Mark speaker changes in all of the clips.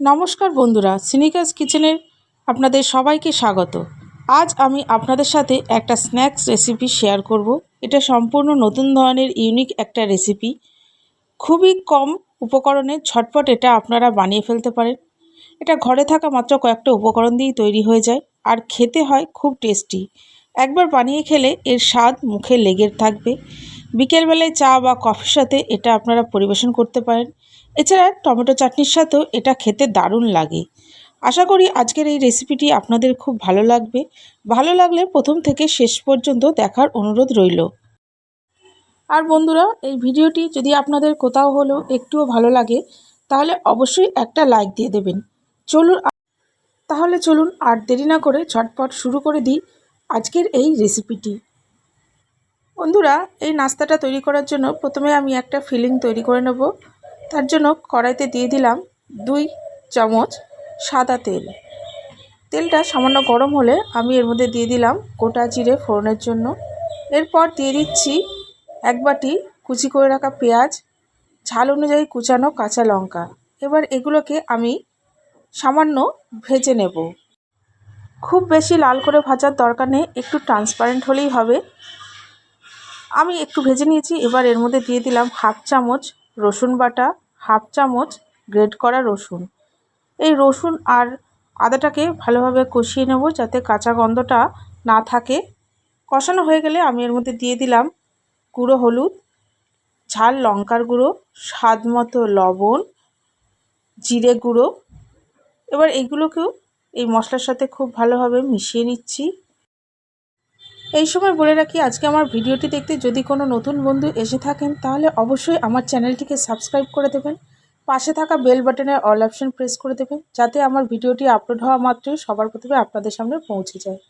Speaker 1: নমস্কার বন্ধুরা, সিনিকাস কিচেনের আপনাদের সবাইকে স্বাগত। আজ আমি আপনাদের সাথে একটা স্ন্যাক্স রেসিপি শেয়ার করব। এটা সম্পূর্ণ নতুন ধরনের, ইউনিক একটা রেসিপি। খুবই কম উপকরণে ঝটপট এটা আপনারা বানিয়ে ফেলতে পারেন। এটা ঘরে থাকা মাত্র কয়েকটা উপকরণ দিয়েই তৈরি হয়ে যায় আর খেতে হয় খুব টেস্টি। একবার বানিয়ে খেলে এর স্বাদ মুখে লেগে থাকবে। বিকেলবেলায় চা বা কফির সাথে এটা আপনারা পরিবেশন করতে পারেন। এছাড়া টমেটো চাটনির সাথেও এটা খেতে দারুণ লাগে। আশা করি আজকের এই রেসিপিটি আপনাদের খুব ভালো লাগবে। ভালো লাগলে প্রথম থেকে শেষ পর্যন্ত দেখার অনুরোধ রইল। আর বন্ধুরা, এই ভিডিওটি যদি আপনাদের কোথাও হলেও একটুও ভালো লাগে, তাহলে অবশ্যই একটা লাইক দিয়ে দেবেন। চলুন তাহলে চলুন আর দেরি না করে ঝটপট শুরু করে দিই আজকের এই রেসিপিটি বন্ধুরা, এই নাস্তাটা তৈরি করার জন্য প্রথমে আমি একটা ফিলিং তৈরি করে নেব। তার জন্য কড়াইতে দিয়ে দিলাম দুই চামচ সাদা তেল। তেলটা সামান্য গরম হলে আমি এর মধ্যে দিয়ে দিলাম গোটা জিরে ফোড়নের জন্য। এরপর দিয়ে দিচ্ছি এক বাটি কুচি করে রাখা পেঁয়াজ, ঝাল অনুযায়ী কুচানো কাঁচা লঙ্কা। এবার এগুলোকে আমি সামান্য ভেজে নেব। খুব বেশি লাল করে ভাজার দরকার নেই, একটু ট্রান্সপারেন্ট হলেই হবে। আমি একটু ভেজে নিয়েছি, এবার এর মধ্যে দিয়ে দিলাম হাফ চামচ রসুন বাটা, হাফ চামচ গ্রেট করা রসুন। এই রসুন আর আদাটাকে ভালোভাবে কষিয়ে নেব যাতে কাঁচা গন্ধটা না থাকে। কষানো হয়ে গেলে আমি এর মধ্যে দিয়ে দিলাম গুঁড়ো হলুদ, ঝাল লঙ্কার গুঁড়ো, স্বাদ মতো লবণ, জিরে গুঁড়ো। এবার এইগুলোকেও এই মশলার সাথে খুব ভালোভাবে মিশিয়ে নিচ্ছি। এই সময় বলে রাখি, আজকে আমার ভিডিওটি দেখতে যদি কোনো নতুন বন্ধু এসে থাকেন, তাহলে অবশ্যই আমার চ্যানেলটিকে সাবস্ক্রাইব করে দেবেন। পাশে থাকা বেল বাটনের অল অপশন প্রেস করে দেবেন, যাতে আমার ভিডিওটি আপলোড হওয়া মাত্রই সবার প্রথমে আপনাদের সামনে পৌঁছে যায়।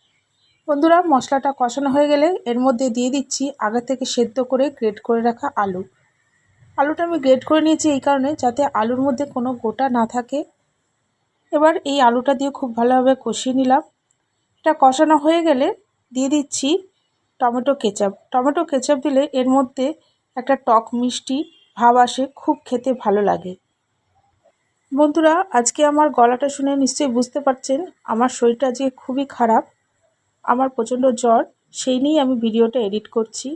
Speaker 1: বন্ধুরা, মশলাটা কষানো হয়ে গেলে এর মধ্যে দিয়ে দিচ্ছি আগে থেকে সেদ্ধ করে গ্রেট করে রাখা আলু। আলুটা আমি গ্রেট করে নিয়েছি এই কারণে যাতে আলুর মধ্যে কোনো গোটা না থাকে। এবার এই আলুটা দিয়ে খুব ভালোভাবে কষিয়ে নিলাম। এটা কষানো হয়ে গেলে দিয়ে দিচ্ছি টমেটো কেচাপ। টমেটো কেচাপ দিলে এর মধ্যে একটা টক মিষ্টি ভাব আসে, খুব খেতে ভালো লাগে। বন্ধুরা, আজকে আমার গলাটা শুনে নিশ্চয়ই বুঝতে পারছেন, আমার শরীরটা আজকে খুবই খারাপ, আমার প্রচণ্ড জ্বর, সেই নিয়েই আমি ভিডিওটা এডিট করছি।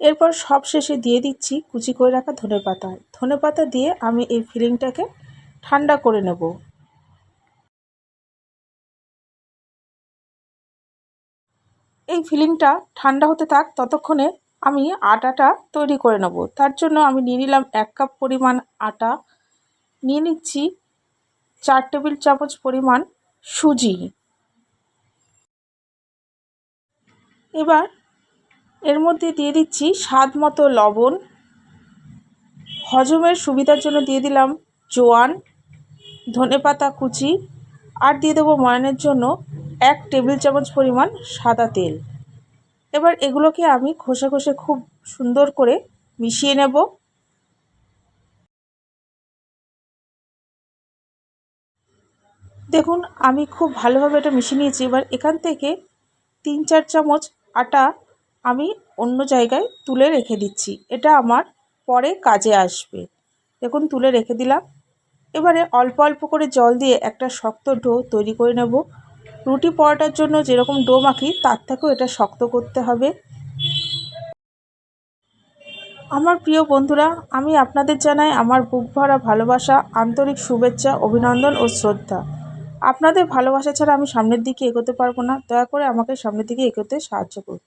Speaker 1: এরপর সব শেষে দিয়ে দিচ্ছি কুচি করে রাখা ধনে পাতা ধনে পাতা দিয়ে আমি এই ফিলিংটাকে ঠান্ডা করে নেব। এই ফিলিংটা ঠান্ডা হতে থাক, ততক্ষণে আমি আটাটা তৈরি করে নেব। তার জন্য আমি নিয়ে নিলাম এক কাপ পরিমাণ আটা, নিয়ে নিচ্ছি চার টেবিল চামচ পরিমাণ সুজি। এবার এর মধ্যে দিয়ে দিচ্ছি স্বাদ মতো লবণ। হজমের সুবিধার জন্য দিয়ে দিলাম জোয়ান ধনে পাতা কুচি, আর দিয়ে দেবো ময়নের জন্য এক টেবিল চামচ পরিমাণ সাদা তেল। এবার এগুলোকে আমি ঘষে ঘষে খুব সুন্দর করে মিশিয়ে নেব। দেখুন, আমি খুব ভালোভাবে এটা মিশিয়ে নিয়েছি। এবার এখান থেকে তিন চার চামচ আটা আমি অন্য জায়গায় তুলে রেখে দিচ্ছি। এটা আমার পরে কাজে আসবে। দেখুন, তুলে রেখে দিলাম। এবারে অল্প অল্প করে জল দিয়ে একটা শক্ত ডো তৈরি করে নেব। রুটি পরোটার জন্য যেরকম ডো মাখি, তার থেকেও এটা শক্ত করতে হবে। আমার প্রিয় বন্ধুরা, আমি আপনাদের জানাই আমার বুক ভরা ভালোবাসা, আন্তরিক শুভেচ্ছা, অভিনন্দন ও শ্রদ্ধা। আপনাদের ভালোবাসা ছাড়া আমি সামনের দিকে এগোতে পারব না। দয়া করে আমাকে সামনের দিকে এগোতে সাহায্য করুন।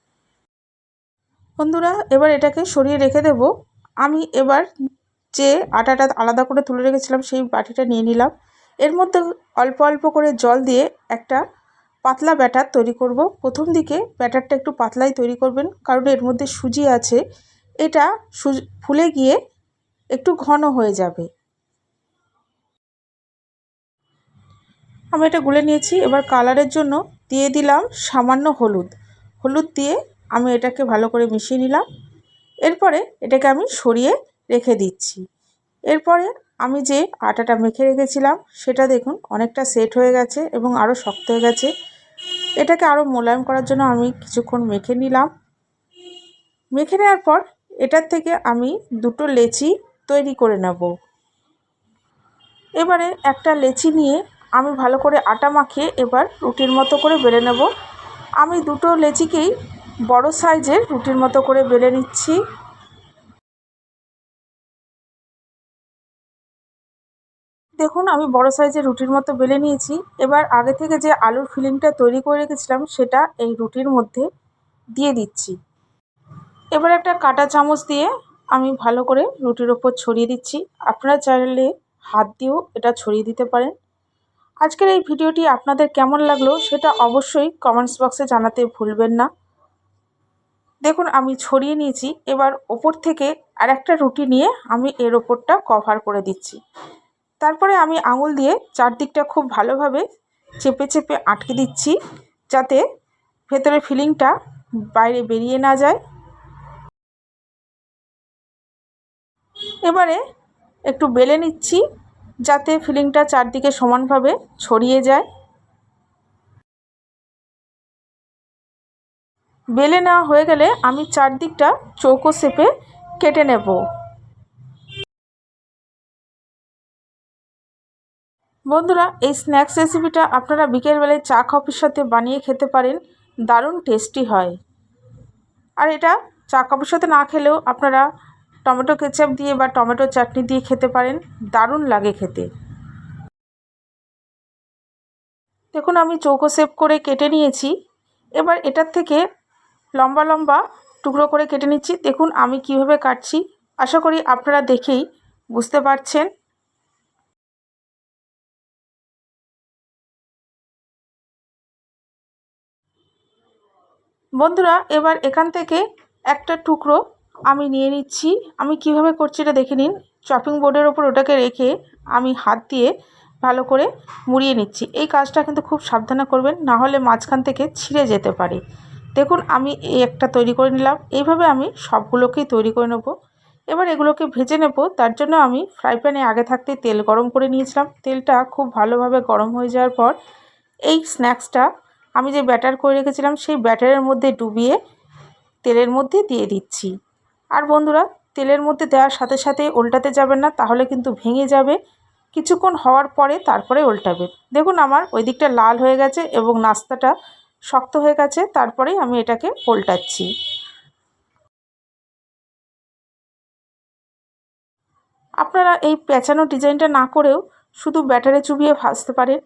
Speaker 1: বন্ধুরা, এবার এটাকে সরিয়ে রেখে দেব। আমি এবার যে আটাটা আলাদা করে তুলে রেখেছিলাম, সেই বাটিটা নিয়ে নিলাম। এর মধ্যে অল্প অল্প করে জল দিয়ে একটা পাতলা ব্যাটার তৈরি করব। প্রথম দিকে ব্যাটারটা একটু পাতলাই তৈরি করবেন, কারণ এর মধ্যে সুজি আছে। এটা ফুলে গিয়ে একটু ঘন হয়ে যাবে। আমি এটা গুলে নিয়েছি। এবার কালারের জন্য দিয়ে দিলাম সামান্য হলুদ। হলুদ দিয়ে আমি এটাকে ভালো করে মিশিয়ে নিলাম। এরপরে এটাকে আমি সরিয়ে রেখে দিচ্ছি। এরপরে আমি যে আটাটা মেখে রেখেছিলাম, সেটা দেখুন অনেকটা সেট হয়ে গেছে এবং আরও শক্ত হয়ে গেছে। এটাকে আরও মোলায়েম করার জন্য আমি কিছুক্ষণ মেখে নিলাম। মেখে নেওয়ার পর এটার থেকে আমি দুটো লেচি তৈরি করে নেব। এবারে একটা লেচি নিয়ে আমি ভালো করে আটা মাখিয়ে এবার রুটির মতো করে বেলে নেব। আমি দুটো লেচিকেই বড় সাইজের রুটির মতো করে বেলে নিচ্ছি। দেখুন, আমি বড় সাইজের রুটির মতো বেলে নিয়েছি। এবার আগে থেকে যে আলুর ফিলিংটা তৈরি করে রেখেছিলাম, সেটা এই রুটির মধ্যে দিয়ে দিচ্ছি। এবার একটা কাটা চামচ দিয়ে আমি ভালো করে রুটির ওপর ছড়িয়ে দিচ্ছি। আপনারা চাইলে হাত দিয়েও এটা ছড়িয়ে দিতে পারেন। আজকের এই ভিডিওটি আপনাদের কেমন লাগল, সেটা অবশ্যই কমেন্টস বক্সে জানাতে ভুলবেন না। দেখুন, আমি ছড়িয়ে নিয়েছি। এবার ওপর থেকে আর একটা রুটি নিয়ে আমি এর ওপরটা কভার করে দিচ্ছি। তারপরে আমি আঙুল দিয়ে চারদিকটা খুব ভালোভাবে চেপে চেপে আটকে দিচ্ছি যাতে ভেতরে ফিলিংটা বাইরে বেরিয়ে না যায়। এবারে একটু বেলে নিচ্ছি যাতে ফিলিংটা চারদিকে সমানভাবে ছড়িয়ে যায়। বেলে না হয়ে গেলে আমি চারদিকটা চৌকো শেপে কেটে নেব। বন্ধুরা, এই স্ন্যাক্স রেসিপিটা আপনারা বিকেলবেলায় চা কফির সাথে বানিয়ে খেতে পারেন। দারুণ টেস্টি হয়। আর এটা চা কফির সাথে না খেলেও আপনারা টমেটো কেচাপ দিয়ে বা টমেটো চাটনি দিয়ে খেতে পারেন। দারুণ লাগে খেতে। দেখুন, আমি চৌকো শেপ করে কেটে নিয়েছি। এবার এটার থেকে লম্বা লম্বা টুকরো করে কেটে নিচ্ছি। দেখুন, আমি কীভাবে কাটছি। আশা করি আপনারা দেখেই বুঝতে পারছেন। বন্ধুরা, এবার এখান থেকে একটা টুকরো আমি নিয়ে নিচ্ছি। আমি কীভাবে করছি এটা দেখে নিন। চপিং বোর্ডের ওপর ওটাকে রেখে আমি হাত দিয়ে ভালো করে মুড়িয়ে নিচ্ছি। এই কাজটা কিন্তু খুব সাবধানে করবেন, না হলে মাঝখান থেকে ছিঁড়ে যেতে পারে। দেখুন, আমি এই একটা তৈরি করে নিলাম। এইভাবে আমি সবগুলোকেই তৈরি করে নেব। এবার এগুলোকে ভেজে নেব। তার জন্য আমি ফ্রাই প্যানে আগে থাকতে তেল গরম করে নিয়েছিলাম। তেলটা খুব ভালোভাবে গরম হয়ে যাওয়ার পর এই স্ন্যাক্সটা আমি যে ব্যাটার করে রেখেছিলাম, সেই ব্যাটারের মধ্যে ডুবিয়ে তেলের মধ্যে দিয়ে দিচ্ছি। আর বন্ধুরা, তেলের মধ্যে দেওয়ার সাথে সাথে উল্টাতে যাবেন না, তাহলে কিন্তু ভেঙে যাবে। কিছুক্ষণ হওয়ার পরে তারপরে উল্টাবে দেখুন আমার ওই দিকটা লাল হয়ে গেছে এবং নাস্তাটা শক্ত হয়ে গেছে, তারপরেই আমি এটাকে উল্টাচ্ছি আপনারা এই পেঁচানো ডিজাইনটা না করেও শুধু ব্যাটারে চুবিয়ে ভাজতে পারেন।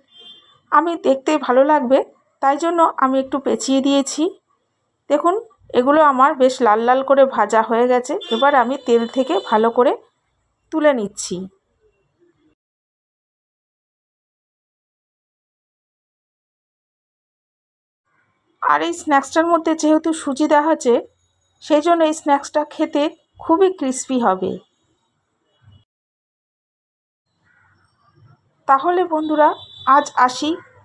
Speaker 1: আমি দেখতে ভালো লাগবে। তাই জন্য আমি একটু পেঁচিয়ে দিয়েছি। দেখুন, এগুলো আমার বেশ লাল লাল করে ভাজা হয়ে গেছে। এবার আমি তেল থেকে ভালো করে তুলে নিচ্ছি। আর এই স্ন্যাক্সটার মধ্যে যেহেতু সুজি দেওয়া আছে সেই জন্য এই স্ন্যাক্সটা খেতে খুবই ক্রিস্পি হবে। তাহলে বন্ধুরা, আজ আসি।